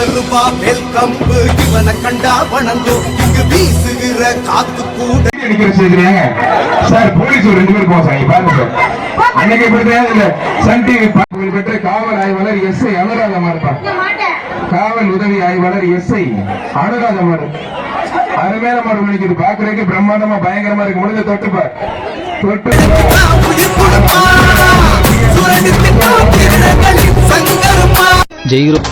கருப்பா மேல் கம்பு இவனை கண்டா வணந்தோ இங்கு வீசுகிற காத்து கூட. சார் போலீஸ் ஒரு ரெண்டு பேர் போசாங்க பாருங்க சார். அன்னைக்கு இப்படி இல்ல. சன் டிவி புகழ் பெற்ற காவல் ஆய்வாளர் எஸ் ஐ அனுராதமா மாறுப்பா காவல் உதவி ஆய்வாளர் எஸ் ஐ அனுராதமா அருமையான மாடு மணிக்கு பாக்குறதுக்கு பிரம்மாண்டமா பயங்கரமா இருக்கு. முடிஞ்ச தொட்டுப்பா தொட்டு உயிர் கொடுப்பா சுரண்டு ஜெயிரும்.